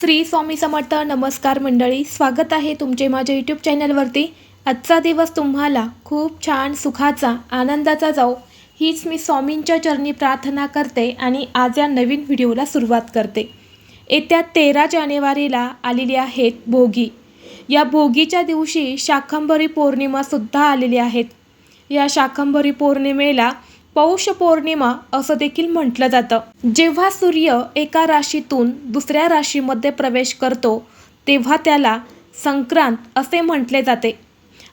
श्री स्वामी समर्थ नमस्कार मंडळी स्वागत आहे तुमचे माझ्या यूट्यूब चॅनलवरती आजचा दिवस तुम्हाला खूप छान सुखाचा आनंदाचा जाऊ हीच मी स्वामींच्या चरणी प्रार्थना करते आणि आज या नवीन व्हिडिओला सुरुवात करते. येत्या तेरा जानेवारीला आलेली आहेत भोगी. या भोगीच्या दिवशी शाकंभरी पौर्णिमासुद्धा आलेली आहेत. या शाकंभरी पौर्णिमेला पौष पौर्णिमा असं देखील म्हटलं जातं. जेव्हा सूर्य एका राशीतून दुसऱ्या राशीमध्ये प्रवेश करतो तेव्हा त्याला संक्रांत असे म्हटले जाते.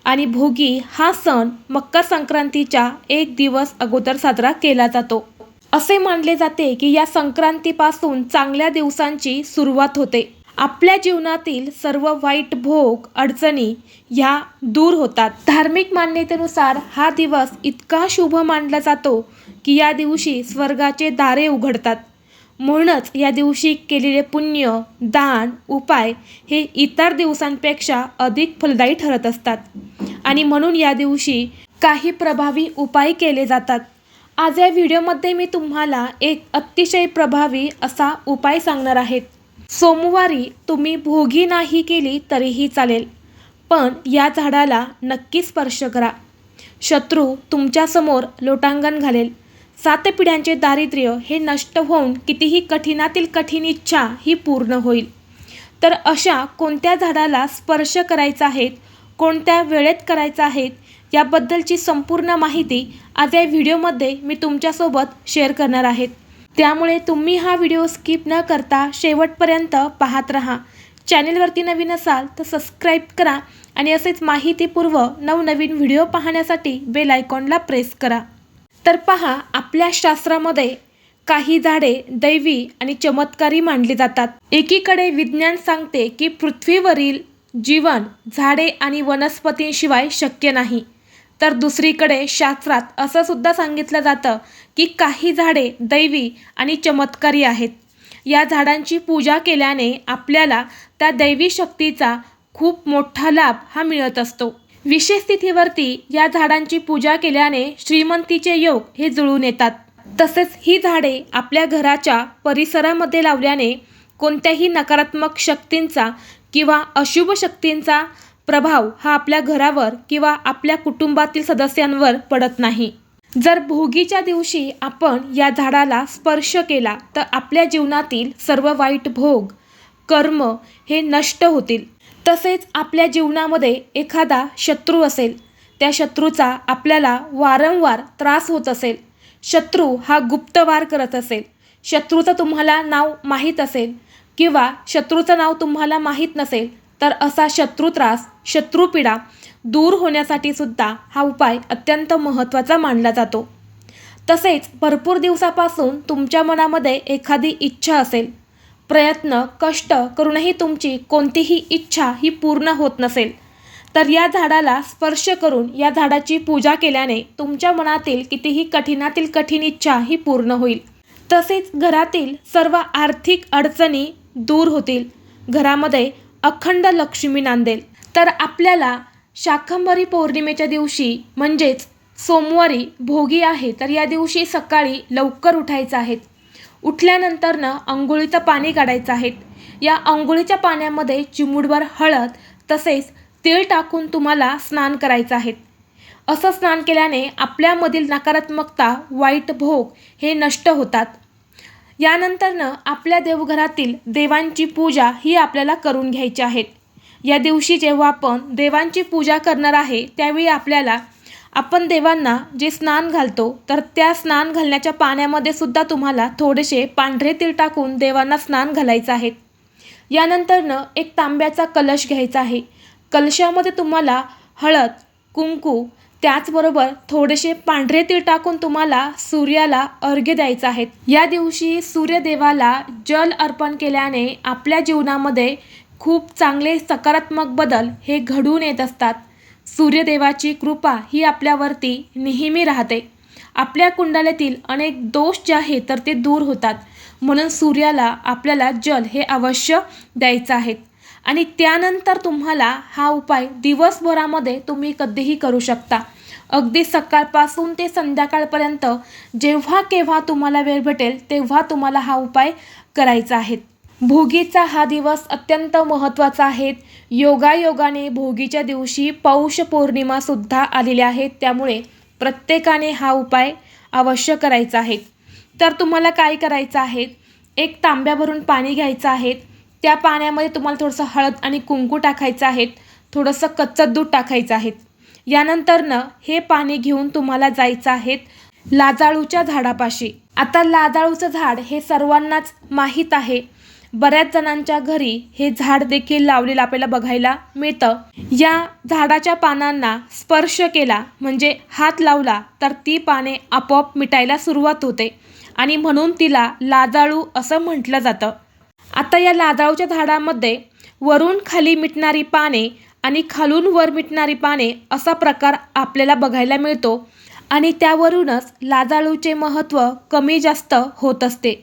आणि भोगी हा सण मकर संक्रांतीच्या एक दिवस अगोदर साजरा केला जातो. असे मानले जाते की या संक्रांतीपासून चांगल्या दिवसांची सुरुवात होते. आपल्या जीवनातील सर्व वाईट भोग अडचणी ह्या दूर होतात. धार्मिक मान्यतेनुसार हा दिवस इतका शुभ मानला जातो की या दिवशी स्वर्गाचे दारे उघडतात. म्हणूनच या दिवशी केलेले पुण्य दान उपाय हे इतर दिवसांपेक्षा अधिक फलदायी ठरत असतात. आणि म्हणून या दिवशी काही प्रभावी उपाय केले जातात. आज या व्हिडिओमध्ये मी तुम्हाला एक अतिशय प्रभावी असा उपाय सांगणार आहेत सोमवारी तुम्ही भोगी नाही केली तरीही चालेल पण या झाडाला नक्की स्पर्श करा. शत्रू तुमच्यासमोर लोटांगण घालेल. सात पिढ्यांचे दारिद्र्य हे नष्ट होऊन कितीही कठीणातील कठीण इच्छा ही पूर्ण होईल. तर अशा कोणत्या झाडाला स्पर्श करायचा आहेत कोणत्या वेळेत करायचा आहेत याबद्दलची संपूर्ण माहिती आज या व्हिडिओमध्ये मी तुमच्यासोबत शेअर करणार आहेत त्यामुळे तुम्ही हा व्हिडिओ स्किप न करता शेवटपर्यंत पाहत राहा. चॅनेलवरती नवीन असाल तर सबस्क्राईब करा आणि असेच माहितीपूर्व नवनवीन व्हिडिओ पाहण्यासाठी बेल आयकॉनला प्रेस करा. तर पहा आपल्या शास्त्रामध्ये काही झाडे दैवी आणि चमत्कारी मानली जातात. एकीकडे विज्ञान सांगते की पृथ्वीवरील जीवन झाडे आणि वनस्पतींशिवाय शक्य नाही. तर दुसरीकडे शास्त्रात असं सुद्धा सांगितलं जातं की काही झाडे दैवी आणि चमत्कारी आहेत. या झाडांची पूजा केल्याने आपल्याला त्या दैवी शक्तीचा खूप मोठा लाभ हा मिळत असतो. विशेष तिथीवरती या झाडांची पूजा केल्याने श्रीमंतीचे योग हे जुळून येतात. तसेच ही झाडे आपल्या घराच्या परिसरामध्ये लावल्याने कोणत्याही नकारात्मक शक्तींचा किंवा अशुभ शक्तींचा प्रभाव हा आपल्या घरावर किंवा आपल्या कुटुंबातील सदस्यांवर पडत नाही. जर भोगीच्या दिवशी आपण या झाडाला स्पर्श केला तर आपल्या जीवनातील सर्व वाईट भोग कर्म हे नष्ट होतील. तसेच आपल्या जीवनामध्ये एखादा शत्रू असेल त्या शत्रूचा आपल्याला वारंवार त्रास होत असेल. शत्रू हा गुप्तवार करत असेल. शत्रूचं तुम्हाला नाव माहीत असेल किंवा शत्रूचं नाव तुम्हाला माहीत नसेल तर असा शत्रू त्रास शत्रुपीडा दूर होण्यासाठी सुद्धा हा उपाय अत्यंत महत्त्वाचा मानला जातो. तसेच भरपूर दिवसापासून तुमच्या मनामध्ये एखादी इच्छा असेल. प्रयत्न कष्ट करूनही तुमची कोणतीही इच्छा ही पूर्ण होत नसेल. तर या झाडाला स्पर्श करून या झाडाची पूजा केल्याने तुमच्या मनातील कितीही कठीणातील कठीण इच्छा ही पूर्ण होईल. तसेच घरातील सर्व आर्थिक अडचणी दूर होतील. घरामध्ये अखंड लक्ष्मी नांदेल. तर आपल्याला शाकंभरी पौर्णिमेच्या दिवशी म्हणजेच सोमवारी भोगी आहे तर या दिवशी सकाळी लवकर उठायचं आहे. उठल्यानंतरनं अंघोळीचं पाणी काढायचं आहे. या अंघोळीच्या पाण्यामध्ये चिमुडभर हळद तसेच तेल टाकून तुम्हाला स्नान करायचं आहे. असं स्नान केल्याने आपल्यामधील नकारात्मकता वाईट भोग हे नष्ट होतात. यानंतरनं आपल्या देवघरातील देवांची पूजा ही आपल्याला करून घ्यायची आहेत या दिवशी जेव्हा आपण देवांची पूजा करणार आहे त्यावेळी आपल्याला आपण देवांना जे स्नान घालतो तर त्या स्नान घालण्याच्या पाण्यामध्ये सुद्धा तुम्हाला थोडेसे पांढरे तीळ टाकून देवांना स्नान घालायचं आहे. यानंतरनं एक तांब्याचा कलश घ्यायचा आहे. कलशामध्ये तुम्हाला हळद कुंकू त्याचबरोबर थोडेसे पांढरे तीळ टाकून तुम्हाला सूर्याला अर्घ्य द्यायचं आहे. या दिवशी सूर्यदेवाला जल अर्पण केल्याने आपल्या जीवनामध्ये खूप चांगले सकारात्मक बदल हे घडून येत असतात. सूर्यदेवाची कृपा ही आपल्यावरती नेहमी राहते. आपल्या कुंडलीतील अनेक दोष जे आहेत तर ते दूर होतात. म्हणून सूर्याला आपल्याला जल हे अवश्य द्यायचं आहे. आणि त्यानंतर तुम्हाला हा उपाय दिवसभरामध्ये तुम्ही कधीही करू शकता. अगदी सकाळपासून ते संध्याकाळपर्यंत जेव्हा केव्हा तुम्हाला वेळ भेटेल तेव्हा तुम्हाला हा उपाय करायचा आहे. भोगीचा हा दिवस अत्यंत महत्त्वाचा आहे. योगायोगाने भोगीच्या दिवशी पौष पौर्णिमासुद्धा आलेल्या आहेत त्यामुळे प्रत्येकाने हा उपाय अवश्य करायचा आहे. तर तुम्हाला काय करायचं आहे? एक तांब्याभरून पाणी घ्यायचं आहे. त्या पाण्यामध्ये तुम्हाला थोडंसं हळद आणि कुंकू टाकायचं आहेत थोडंसं कच्चं दूध टाकायचं आहे यानंतरनं हे पाणी घेऊन तुम्हाला जायचं आहेत लाजाळूच्या झाडापाशी. आता लाजाळूचं झाड हे सर्वांनाच माहीत आहे. बऱ्याच जणांच्या घरी हे झाड देखील लावलेलं आपल्याला बघायला मिळतं. या झाडाच्या पानांना स्पर्श केला म्हणजे हात लावला तर ती पाने आपोआप मिटायला सुरुवात होते. आणि म्हणून तिला लाजाळू असं म्हटलं जातं. आता या लाजाळूच्या झाडामध्ये वरून खाली मिटणारी पाने आणि खालून वर मिटणारी पाने असा प्रकार आपल्याला बघायला मिळतो आणि त्यावरूनच लाजाळूचे महत्त्व कमी जास्त होत असते.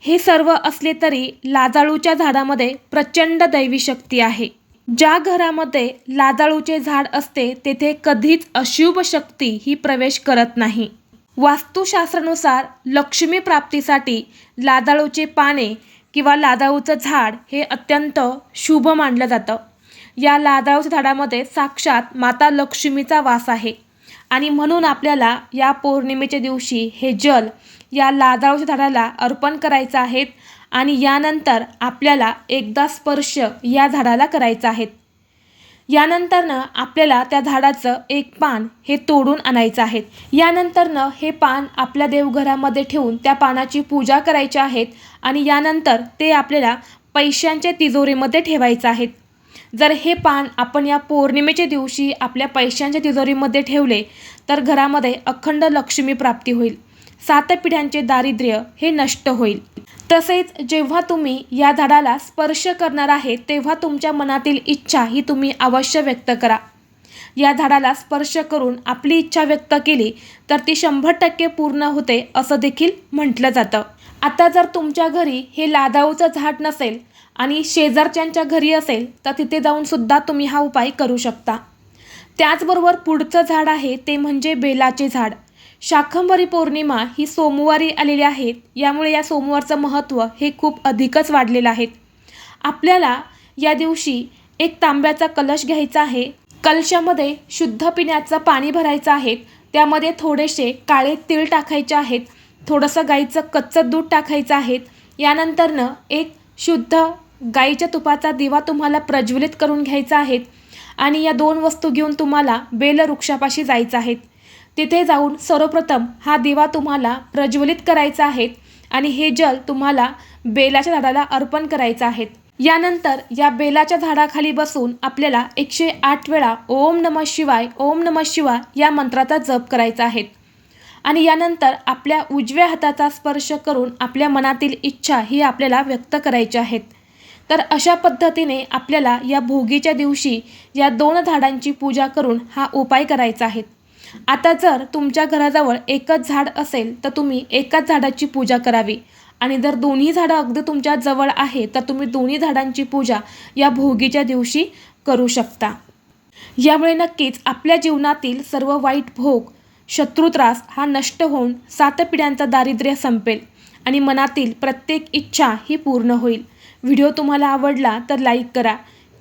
हे सर्व असले तरी लाजाळूच्या झाडामध्ये प्रचंड दैवी शक्ती आहे. ज्या घरामध्ये लाजाळूचे झाड असते तेथे कधीच अशुभ शक्ती ही प्रवेश करत नाही. वास्तुशास्त्रानुसार लक्ष्मी प्राप्तीसाठी लाजाळूचे पाने किंवा लाजाळूचं झाड हे अत्यंत शुभ मानलं जातं. या लाजाळूच्या झाडामध्ये साक्षात माता लक्ष्मीचा वास आहे. आणि म्हणून आपल्याला या पौर्णिमेच्या दिवशी हे जल या लाजाळूच्या झाडाला अर्पण करायचं आहेत आणि यानंतर आपल्याला एकदा स्पर्श या झाडाला करायचा आहे. यानंतरनं आपल्याला त्या झाडाचं एक पान हे तोडून आणायचं आहे. यानंतरनं हे पान आपल्या देवघरामध्ये ठेवून त्या पानाची पूजा करायची आहेत आणि यानंतर ते आपल्याला पैशांच्या तिजोरीमध्ये ठेवायचं आहे जर हे पान आपण या पौर्णिमेच्या दिवशी आपल्या पैशांच्या तिजोरीमध्ये ठेवले तर घरामध्ये अखंड लक्ष्मी प्राप्ती होईल. सात पिढ्यांचे दारिद्र्य हे नष्ट होईल. तसेच जेव्हा तुम्ही या झाडाला स्पर्श करणार आहे तेव्हा तुमच्या मनातील इच्छा ही तुम्ही अवश्य व्यक्त करा. या झाडाला स्पर्श करून आपली इच्छा व्यक्त केली तर ती शंभर टक्के पूर्ण होते असं देखील म्हटलं जातं. आता जर तुमच्या घरी हे लादाऊचं झाड नसेल आणि शेजारच्यांच्या घरी असेल तर तिथे जाऊन सुद्धा तुम्ही हा उपाय करू शकता. त्याचबरोबर पुढचं झाड आहे ते म्हणजे बेलाचे झाड. शाकंभरी पौर्णिमा ही सोमवारी आलेली आहे. यामुळे या सोमवारचं महत्त्व हे खूप अधिकच वाढलेलं आहे. आपल्याला या दिवशी एक तांब्याचा कलश घ्यायचा आहे. कलशामध्ये शुद्ध पिण्याचं पाणी भरायचं आहे. त्यामध्ये थोडेसे काळे तीळ टाकायचे आहेत. थोडंसं गाईचं कच्चं दूध टाकायचं आहे. यानंतरनं एक शुद्ध गाईच्या तुपाचा दिवा तुम्हाला प्रज्वलित करून घ्यायचा आहे. आणि या दोन वस्तू घेऊन तुम्हाला बेलवृक्षापाशी जायचं आहे. तिथे जाऊन सर्वप्रथम हा दिवा तुम्हाला प्रज्वलित करायचा आहे आणि हे जल तुम्हाला बेलाच्या झाडाला अर्पण करायचं आहे. यानंतर या बेलाच्या झाडाखाली बसून आपल्याला एकशे आठ वेळा ओम नम शिवाय ओम नम शिवाय या मंत्राचा जप करायचा आहे. आणि यानंतर आपल्या उजव्या हाताचा स्पर्श करून आपल्या मनातील इच्छा ही आपल्याला व्यक्त करायची आहेत तर अशा पद्धतीने आपल्याला या भोगीच्या दिवशी या दोन झाडांची पूजा करून हा उपाय करायचा आहे. आता जर तुमच्या घराजवळ एकच झाड असेल तर तुम्ही एकाच झाडाची पूजा करावी. आणि जर दोन्ही झाडं अगदी तुमच्या जवळ आहे तर तुम्ही दोन्ही झाडांची पूजा या भोगीच्या दिवशी करू शकता. यामुळे नक्कीच आपल्या जीवनातील सर्व वाईट भोग शत्रुत्रास हा नष्ट होऊन सात पिढ्यांचा दारिद्र्य संपेल आणि मनातील प्रत्येक इच्छा ही पूर्ण होईल. व्हिडिओ तुम्हाला आवडला तर लाईक करा.